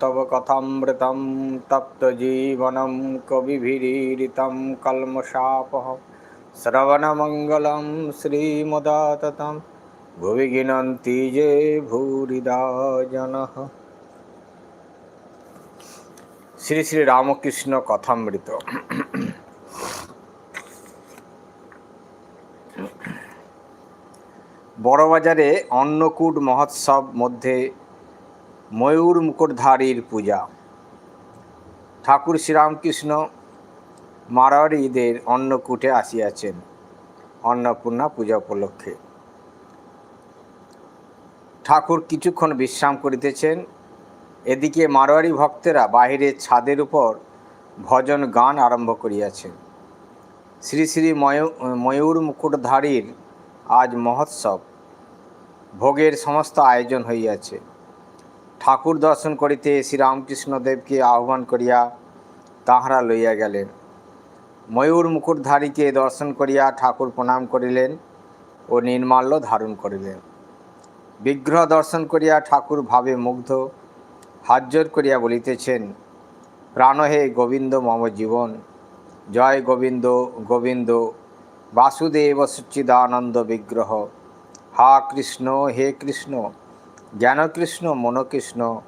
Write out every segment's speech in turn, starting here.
তব কথামৃতম তপ্তজীবনম কবিভিরীরিতম কলমশাপহ শ্রবণমঙ্গলম শ্রীমদাততম। ভুবি গিনন্তি যে ভূরিদা জন শ্রী শ্রী রামকৃষ্ণ কথামৃত। বড়বাজারে অন্নকূট মহোৎসব মধ্যে ময়ূর মুকুটধারীর পূজা। ঠাকুর শ্রীরামকৃষ্ণ মারোয়াড়িদের অন্নকূটে আসিয়াছেন অন্নপূর্ণা পূজা উপলক্ষে। ঠাকুর কিছুক্ষণ বিশ্রাম করিতেছেন। এদিকে মারোয়ারি ভক্তেরা বাহিরের ছাদের উপর ভজন গান আরম্ভ করিয়াছেন। শ্রী শ্রী ময়ূ- ময়ূর মুকুটধারীর আজ মহোৎসব। ভোগের সমস্ত আয়োজন হইয়াছে। ঠাকুর দর্শন করিতে শ্রীরামকৃষ্ণদেবকে আহ্বান করিয়া তাহারা লইয়া গেলেন। ময়ূর মুকুটধারীকে দর্শন করিয়া ঠাকুর প্রণাম করিলেন ও নির্মাল্য ধারণ করিলেন। বিগ্রহ দর্শন করিয়া ঠাকুর ভাবে মুগ্ধ হাজ্জর করিয়া বলিতেছেন প্রাণহে গোবিন্দ, মম জীবন। জয় গোবিন্দ গোবিন্দ। বাসুদেব সচ্চিদানন্দ বিগ্রহ। হা কৃষ্ণ, হে কৃষ্ণ। জ্ঞানকৃষ্ণ, মনকৃষ্ণ,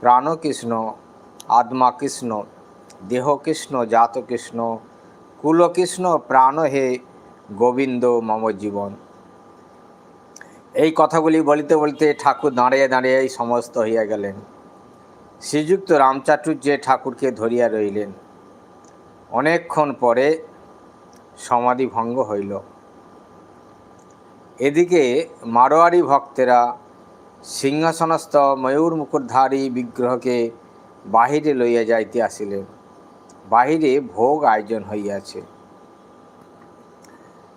প্রাণকৃষ্ণ আত্মা কৃষ্ণ দেহ কৃষ্ণ জাত কৃষ্ণ কুলকৃষ্ণ, প্রাণ হে গোবিন্দ, মম জীবন। এই কথাগুলি বলিতে বলিতে ঠাকুর দাঁড়িয়ে দাঁড়িয়ে সমস্ত হইয়া গেলেন। শ্রীযুক্ত রামচাটুর্যে ঠাকুরকে ধরিয়া রইলেন। অনেকক্ষণ পরে সমাধি ভঙ্গ হইল। এদিকে মারোয়ারি ভক্তেরা সিংহাসনস্থ ময়ূর মুকুটধারী বিগ্রহকে বাহিরে লইয়া যাইতে আসিলেন। বাহিরে ভোগ আয়োজন হইয়াছে।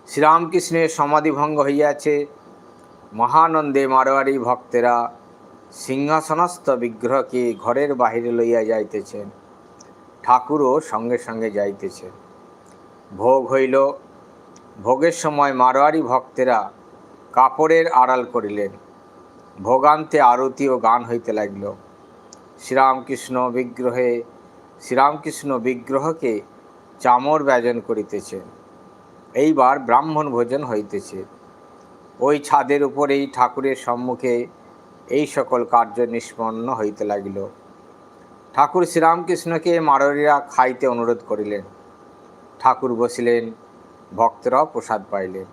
শ্রীরামকৃষ্ণের সমাধিভঙ্গ হইয়াছে। মহানন্দে মারোয়ারি ভক্তেরা সিংহাসনস্থ বিগ্রহকে ঘরের বাহিরে লইয়া যাইতেছেন। ঠাকুরও সঙ্গে সঙ্গে যাইতেছেন। ভোগ হইল। ভোগের সময় মারোয়ারি ভক্তেরা কাপড়ের আড়াল করিলেন। ভোগান্তে আরতি ও গান হইতে লাগিল। শ্রীরামকৃষ্ণ বিগ্রহে, শ্রীরামকৃষ্ণ বিগ্রহকে চামর ব্যজন করিতেছেন এইবার ব্রাহ্মণ ভোজন হইতেছে। ওই ছাদের উপরেই ঠাকুরের সম্মুখে এই সকল কার্য নিষ্পন্ন হইতে লাগিল। ঠাকুর শ্রীরামকৃষ্ণকে মারোয়ারিরা খাইতে অনুরোধ করিলেন। ঠাকুর বসিলেন, ভক্তরাও প্রসাদ পাইলেন।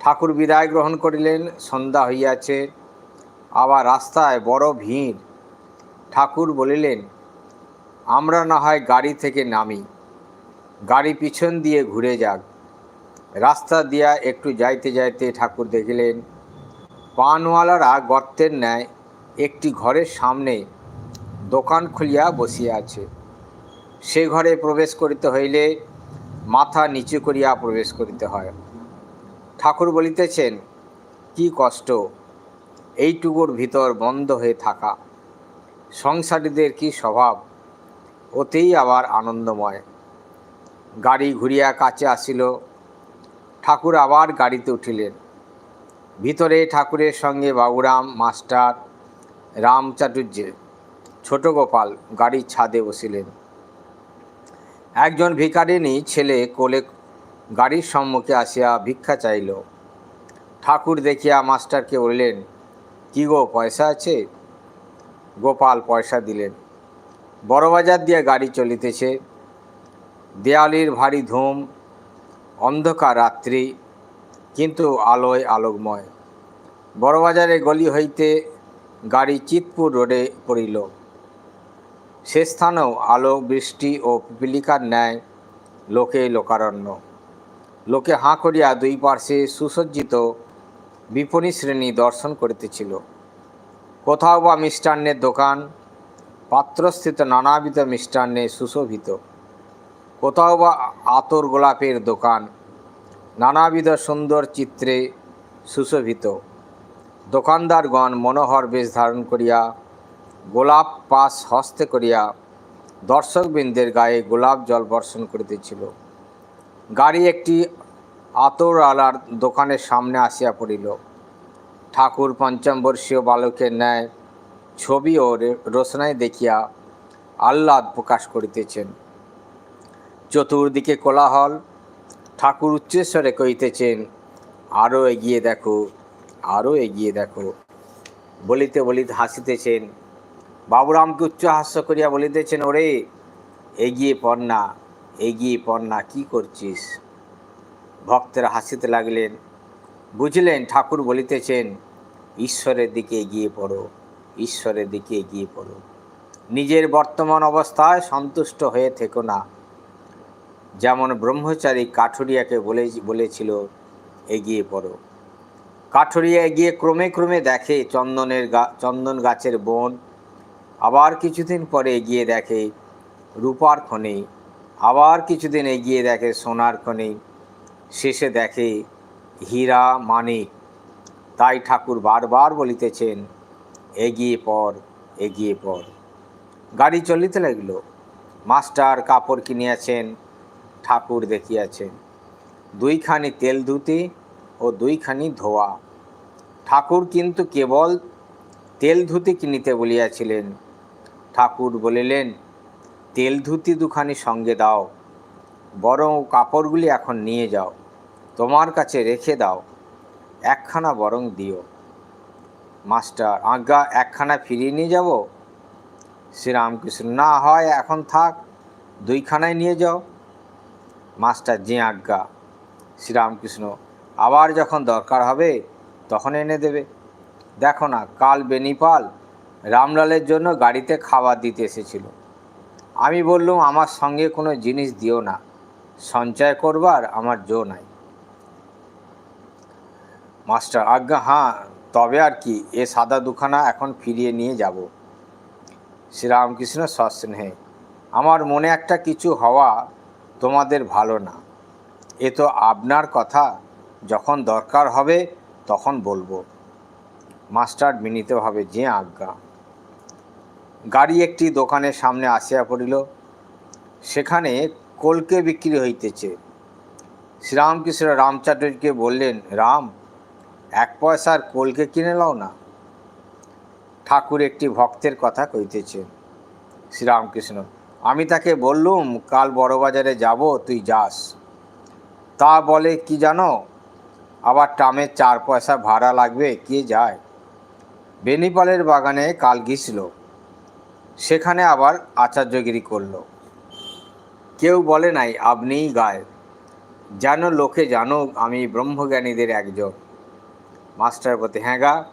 ঠাকুর বিদায় গ্রহণ করিলেন, সন্ধ্যা হইয়াছে আবার রাস্তায় বড় ভিড়। ঠাকুর বলিলেন, আমরা না হয় গাড়ি থেকে নামি। গাড়ি পিছন দিয়ে ঘুরে যাক। রাস্তা দিয়া একটু যাইতে যাইতে ঠাকুর দেখিলেন, পানওয়ালারা গর্তের ন্যায় একটি ঘরের সামনে দোকান খুলিয়া বসিয়া আছে। সে ঘরে প্রবেশ করিতে হইলে মাথা নিচু করিয়া প্রবেশ করিতে হয়। ঠাকুর বলিতেছেন, কি কষ্ট! এইটুকুর ভিতর বন্ধ হয়ে থাকা। সংসারীদের কি স্বভাব? ওতেই আবার আনন্দময়। গাড়ি ঘুরিয়া কাছে আসিল। ঠাকুর আবার গাড়িতে উঠিলেন। ভিতরে ঠাকুরের সঙ্গে বাবুরাম, মাস্টার, রাম চাটুর্যে, ছোট গোপাল গাড়ির ছাদে বসিলেন। একজন ভিকারিনী ছেলে কোলে গাড়ির সম্মুখে আসিয়া ভিক্ষা চাইল। ঠাকুর দেখিয়া মাস্টারকে বললেন কি গো, পয়সা আছে? গোপাল পয়সা দিলেন। বড়বাজার দিয়ে গাড়ি চলিতেছে। দেয়ালির ভারী ধুম, অন্ধকার রাত্রি, কিন্তু আলোয় আলোকময়। বড়বাজারে গলি হইতে গাড়ি চিতপুর রোডে পড়িল। সে স্থানেও আলো, বৃষ্টি ও পিপিলিকার ন্যায় লোকে লোকারণ্য। লোকে হাঁ করিয়া দুই পার্শ্বে সুসজ্জিত বিপণী শ্রেণি দর্শন করিতেছিল। কোথাও বা মিষ্টান্নের দোকান, পাত্রস্থিত নানাবিধ মিষ্টান্নে সুশোভিত। কোথাও বা আতর গোলাপের দোকান, নানাবিধ সুন্দর চিত্রে সুশোভিত। দোকানদারগণ মনোহর বেশ ধারণ করিয়া, গোলাপ পাশ হস্তে করিয়া দর্শকবৃন্দের গায়ে গোলাপ জল বর্ষণ করিতেছিল। গাড়ি একটি আতরওয়ালার দোকানের সামনে আসিয়া পড়িল। ঠাকুর পঞ্চমবর্ষীয় বালকের ন্যায় ছবি ও রে- রোশনাই দেখিয়া আহ্লাদ প্রকাশ করিতেছেন। চতুর্দিকে কোলাহল, ঠাকুর উচ্চেশ্বরে কইতেছেন আরও এগিয়ে দেখো আরও এগিয়ে দেখো। বলিতে বলিতে হাসিতেছেন। বাবুরামকে উচ্চ হাস্য করিয়া বলিতেছেন, ওরে, এগিয়ে পড় না, এগিয়ে পড় না, কী করছিস? ভক্তেরা হাসিতে লাগলেন। বুঝলেন, ঠাকুর বলিতেছেন, ঈশ্বরের দিকে এগিয়ে পড়ো, ঈশ্বরের দিকে এগিয়ে পড়ো। নিজের বর্তমান অবস্থায় সন্তুষ্ট হয়ে থেকো না। যেমন ব্রহ্মচারী কাঠুরিয়াকে বলে, বলেছিল, এগিয়ে পড়ো। কাঠুরিয়া এগিয়ে ক্রমে ক্রমে দেখে চন্দনের গা, চন্দন গাছের বন। আবার কিছুদিন পরে এগিয়ে দেখে রূপার খনি। আবার কিছুদিন এগিয়ে দেখে সোনার খনি। শেষে দেখে, হীরা মানিক তাই ঠাকুর বারবার বলিতেছেন, এগিয়ে পর এগিয়ে পর গাড়ি চলিতে লাগিল। মাস্টার কাপড় কিনিয়াছেন, ঠাকুর দেখিয়াছেন। দুইখানি তেল ধুতি ও দুইখানি ধোয়া। ঠাকুর কিন্তু কেবল তেল ধুতি কিনিতে বলিয়াছিলেন। ঠাকুর বলিলেন, তেল ধুতি দুখানি সঙ্গে দাও, বরং কাপড়গুলি এখন নিয়ে যাও। তোমার কাছে রেখে দাও। একখানা বরং দিও। মাস্টার, আজ্ঞা, একখানা ফিরিয়ে নিয়ে যাব? শ্রীরামকৃষ্ণ, না হয়, এখন থাক, দুইখানায় নিয়ে যাও। মাস্টার যে আজ্ঞা। শ্রীরামকৃষ্ণ, আবার যখন দরকার হবে, তখন এনে দেবে। দেখো না, কাল বেনিপাল রামলালের জন্য গাড়িতে খাবার দিতে এসেছিল। আমি বললুম, আমার সঙ্গে কোনো জিনিস দিও না। সঞ্চয় করবার আমার জো নাই। মাস্টার, আজ্ঞা হ্যাঁ তবে আর কি, এ সাদা দুখানা এখন ফিরিয়ে নিয়ে যাব। শ্রীরামকৃষ্ণ সস্নেহে আমার মনে একটা কিছু হওয়া তোমাদের ভালো না। এ তো আপনার কথা, যখন দরকার হবে তখন বলব। মাস্টার বিনীতভাবে, যে আজ্ঞা। গাড়ি একটি দোকানের সামনে আসিয়া পড়িল। সেখানে কলকে বিক্রি হইতেছে। শ্রীরামকৃষ্ণ রামচাটুরকে বললেন, রাম এক পয়সার কোলকে কিনে লাও না। ঠাকুর একটি ভক্তের কথা কইতেছে, শ্রীরামকৃষ্ণ, আমি তাকে বললুম, কাল বড়বাজারে যাব, তুই যাস। তা বলে কি জানো, আবার ট্রামের চার পয়সা ভাড়া লাগবে, কে যায়? বেনিপালের বাগানে কাল গিয়েছিল, সেখানে আবার আচার্যগিরি করল। কেউ বলে নাই, আপনিই গায়। যেন লোকে জানুক, আমি ব্রহ্মজ্ঞানীদের একজন। মাস্টার বলতে হ্যাঁ গা,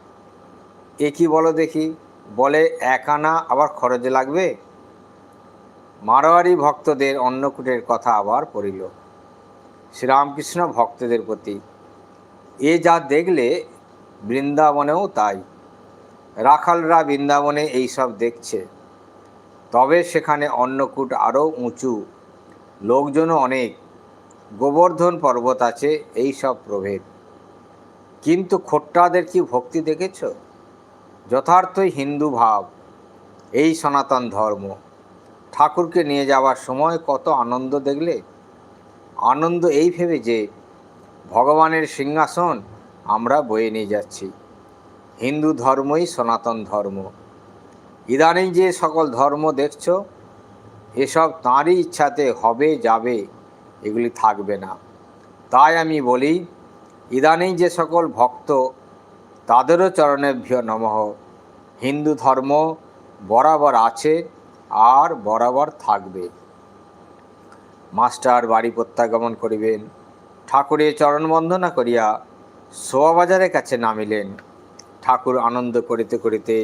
এ কি বলো দেখি? বলে, এক আনা আবার খরচে লাগবে? মারোয়ারি ভক্তদের অন্নকূটের কথা আবার পড়িল। শ্রীরামকৃষ্ণ ভক্তদের প্রতি, এ যা দেখলে বৃন্দাবনেও তাই। রাখালরা বৃন্দাবনে এইসব দেখছে। তবে সেখানে অন্নকূট আরও উঁচু, লোকজনও অনেক। গোবর্ধন পর্বত আছে, এই সব প্রভেদ। কিন্তু খোট্টাদের কি ভক্তি দেখেছ? যথার্থই হিন্দু ভাব, এই সনাতন ধর্ম। ঠাকুরকে নিয়ে যাওয়ার সময় কত আনন্দ দেখলে? আনন্দ এই ভেবে যে, ভগবানের সিংহাসন আমরা বয়ে নিয়ে যাচ্ছি। হিন্দু ধর্মই সনাতন ধর্ম। ইদানিং যে সকল ধর্ম দেখছ, এসব তাঁরই ইচ্ছাতে হবে, যাবে, এগুলি থাকবে না। তাই আমি বলি ইদানিং যে সকল ভক্ত তাদেরও চরণেভ্য নমঃ। হিন্দু ধর্ম বরাবর আছে আর বরাবর থাকবে। মাস্টার বাড়ি প্রত্যাগমন করিবেন, ঠাকুরের চরণ বন্দনা করিয়া শোয়াবাজারের কাছে নামিলেন। ঠাকুর আনন্দ করিতে করিতে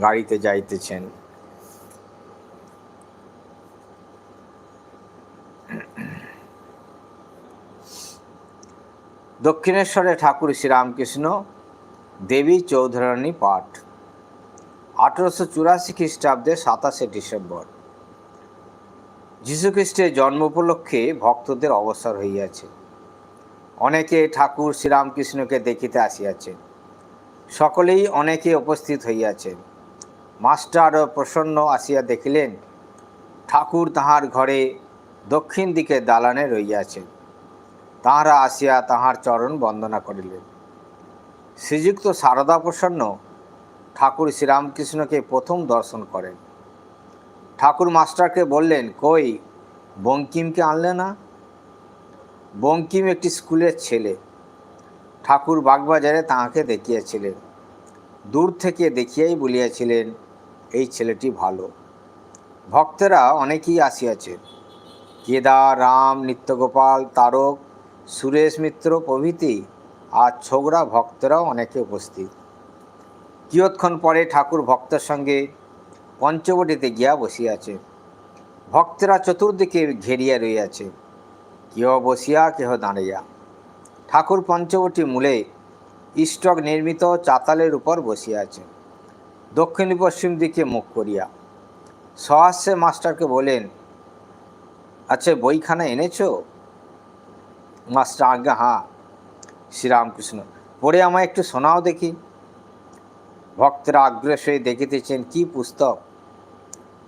গাড়িতে যাইতেছেন। দক্ষিণেশ্বরে ঠাকুর শ্রীরামকৃষ্ণ দেবী চৌধুরানী পাঠ। আঠেরোশো চুরাশি খ্রিস্টাব্দে সাতাশে ডিসেম্বর। যীশুখ্রিস্টের জন্ম উপলক্ষে ভক্তদের অবসর হইয়াছে। অনেকে ঠাকুর শ্রীরামকৃষ্ণকে দেখিতে আসিয়াছেন। সকলেই অনেকে উপস্থিত হইয়াছেন। মাস্টার ও প্রসন্ন আসিয়া দেখিলেন, ঠাকুর তাহার ঘরে দক্ষিণ দিকে দালানে রইয়াছেন তাহারা আসিয়া তাহার চরণ বন্দনা করিলেন। শ্রীযুক্ত সারদা প্রসন্ন ঠাকুর শ্রীরামকৃষ্ণকে প্রথম দর্শন করেন। ঠাকুর মাস্টারকে বললেন, কই, বঙ্কিমকে আনলে না? বঙ্কিম একটি স্কুলের ছেলে। ঠাকুর বাগবাজারে তাহাকে দেখিয়াছিলেন। দূর থেকে দেখিয়াই বলিয়াছিলেন, এই ছেলেটি ভালো। ভক্তেরা অনেকেই আসিয়াছেন। কেদার, রাম, নিত্যগোপাল, তারক সুরেশ মিত্র প্রভৃতি আর ছোকরা ভক্তরাও অনেকে উপস্থিত। কিয়ৎক্ষণ পরে ঠাকুর ভক্তের সঙ্গে পঞ্চবটিতে গিয়া বসিয়াছে। ভক্তরা চতুর্দিকে ঘেরিয়া রইয়াছে। কেহ বসিয়া, কেহ দাঁড়াইয়া। ঠাকুর পঞ্চবটি মূলে স্টক নির্মিত চাতালের উপর বসিয়াছে। দক্ষিণ পশ্চিম দিকে মুখ করিয়া। সহাস্যে মাস্টারকে বলেন আচ্ছা বইখানা এনেছো? মাস্টার আজ্ঞা হাঁ, শ্রীরামকৃষ্ণ। পড়ে আমায় একটু শোনাও দেখি। ভক্তরা আগ্রহ আগ্রহে দেখিতেছেন, কি পুস্তক?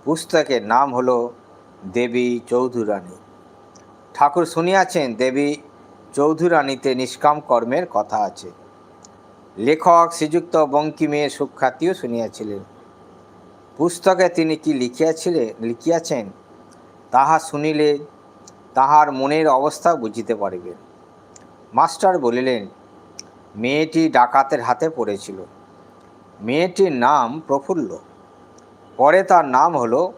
পুস্তকের নাম হলো দেবী চৌধুরানী। ঠাকুর শুনিয়াছেন, দেবী চৌধুরানীতে নিষ্কাম কর্মের কথা আছে। লেখক শ্রীযুক্ত বঙ্কিমের সুখ্যাতিও শুনিয়াছিলেন। পুস্তকে তিনি কি লিখিয়াছিলেন লিখিয়াছেন, তাহা শুনিলে তাহার মনের অবস্থা বুঝিতে পারিবেন মাস্টার বলিলেন, মেয়েটি ডাকাতের হাতে পড়েছিল। মেয়েটির নাম প্রফুল্ল। পরে তার নাম হলো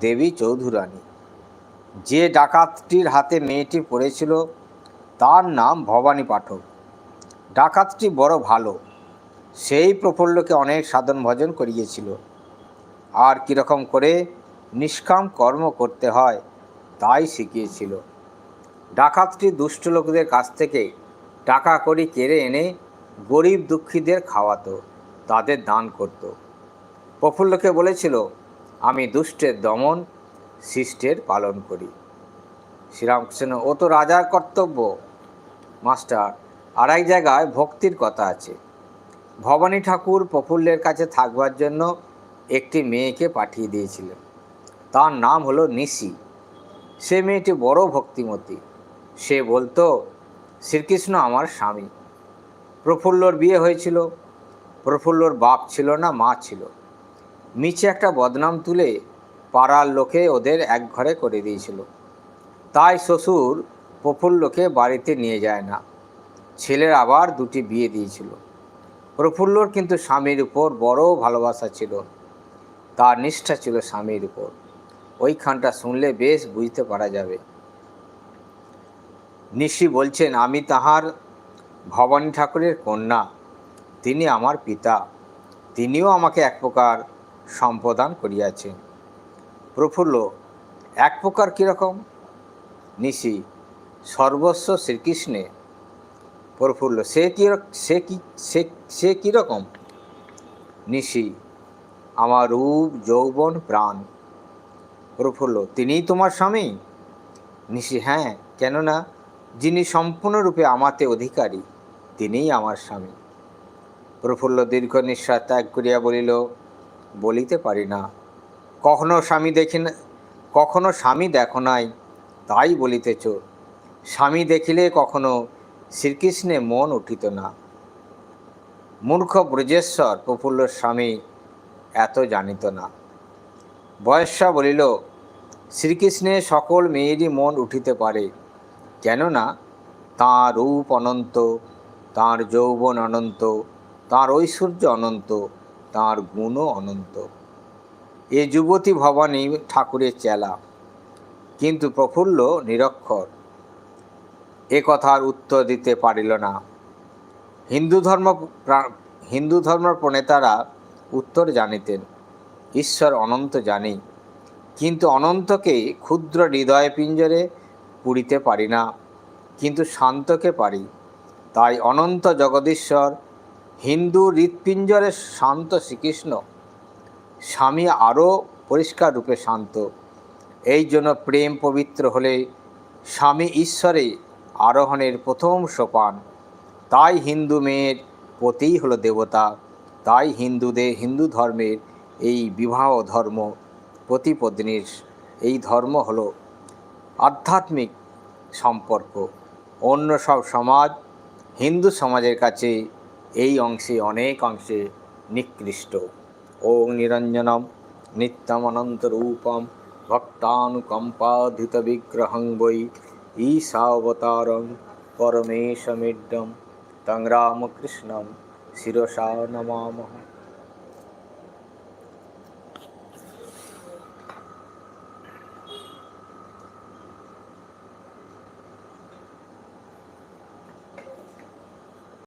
দেবী চৌধুরানী। যে ডাকাতটির হাতে মেয়েটি পড়েছিল, তার নাম ভবানী পাঠক। ডাকাতটি বড় ভালো। সেই প্রফুল্লকে অনেক সাধন ভজন করিয়েছিল। আর কীরকম করে নিষ্কাম কর্ম করতে হয় তাই শিখিয়েছিল। ডাকাতটি দুষ্ট লোকদের কাছ থেকে টাকা করি কেড়ে এনে গরিব দুঃখীদের খাওয়াতো, তাদের দান করত। প্রফুল্লকে বলেছিল, আমি দুষ্টের দমন, শিষ্টের পালন করি। শ্রীরামকৃষ্ণ, ও তো রাজার কর্তব্য। মাস্টার আর এক জায়গায় ভক্তির কথা আছে। ভবানী ঠাকুর প্রফুল্লের কাছে থাকবার জন্য একটি মেয়েকে পাঠিয়ে দিয়েছিলেন। তার নাম হলো নিশি। সে মেয়েটি বড় ভক্তিমতী। সে বলতো, শ্রীকৃষ্ণ আমার স্বামী। প্রফুল্লর বিয়ে হয়েছিল। প্রফুল্লর বাপ ছিল না, মা ছিল। মিছে একটা বদনাম তুলে পাড়ার লোকে ওদের এক ঘরে করে দিয়েছিল। তাই শ্বশুর প্রফুল্লকে বাড়িতে নিয়ে যায় না। ছেলের আবার দুটি বিয়ে দিয়েছিল। প্রফুল্লর কিন্তু স্বামীর উপর বড় ভালোবাসা ছিল। তার নিষ্ঠা ছিল স্বামীর উপর। ওইখানটা শুনলে বেশ বুঝতে পারা যাবে। নিশি বলছেন, আমি তাহার ভবানী ঠাকুরের কন্যা, তিনি আমার পিতা, তিনিও আমাকে এক প্রকার সম্প্রদান করিয়াছেন। প্রফুল্ল, এক প্রকার কীরকম নিশি, সর্বস্ব শ্রীকৃষ্ণে। প্রফুল্ল, সে কী সে কি, সে সে কীরকম নিশি, আমার রূপ, যৌবন, প্রাণ প্রফুল্ল তিনিই তোমার স্বামী? নিশি হ্যাঁ কেননা যিনি সম্পূর্ণরূপে আমাতে অধিকারী, তিনিই আমার স্বামী। প্রফুল্ল দীর্ঘ নিঃশ্বাস ত্যাগ করিয়া বলিল, বলিতে পারি না। কখনো স্বামী দেখি না, কখনো স্বামী দেখো নাই, তাই বলিতেছ। স্বামী দেখিলে কখনো শ্রীকৃষ্ণে মন উঠিত না। মূর্খ ব্রজেশ্বর প্রফুল্লর স্বামী এত জানিত না। বয়স্যা বলিল, শ্রীকৃষ্ণে সকল মেয়েরই মন উঠিতে পারে। কেননা তাঁর রূপ অনন্ত, তাঁর যৌবন অনন্ত, তাঁর ঐশ্বর্য অনন্ত, তাঁর গুণও অনন্ত। এ যুবতী ভবানী ঠাকুরের চেলা। কিন্তু প্রফুল্ল নিরক্ষর। এ কথার উত্তর দিতে পারিল না। হিন্দু ধর্ম হিন্দু ধর্ম প্রণেতারা উত্তর জানিতেন ঈশ্বর অনন্ত জানি, কিন্তু অনন্তকে ক্ষুদ্র হৃদয় পিঞ্জরে পুরিতে পারি না, কিন্তু শান্তকে পারি। তাই অনন্ত জগদীশ্বর, হিন্দু হৃৎপিঞ্জরে শান্ত শ্রীকৃষ্ণ, স্বামী আরও পরিষ্কার রূপে শান্ত। এই জন্য প্রেম পবিত্র হলে স্বামী ঈশ্বরে আরোহণের প্রথম সোপান। তাই হিন্দু মেয়ের পতিই হলো দেবতা, তাই হিন্দুদের হিন্দু ধর্মের এই বিবাহ ধর্ম প্রতিপত্নীর এই ধর্ম হলো আধ্যাত্মিক সম্পর্ক। অন্য সব সমাজ, হিন্দু সমাজের কাছে এই অংশে অনেক অংশে নিকৃষ্ট। ও নিরঞ্জনম নিত্যমানন্ত রূপম ভক্তানুকম্পাধিত বিগ্রহং বৈ ঈশাবতারং পরমেশমিডম তং রামকৃষ্ণম শিরসা নমামহ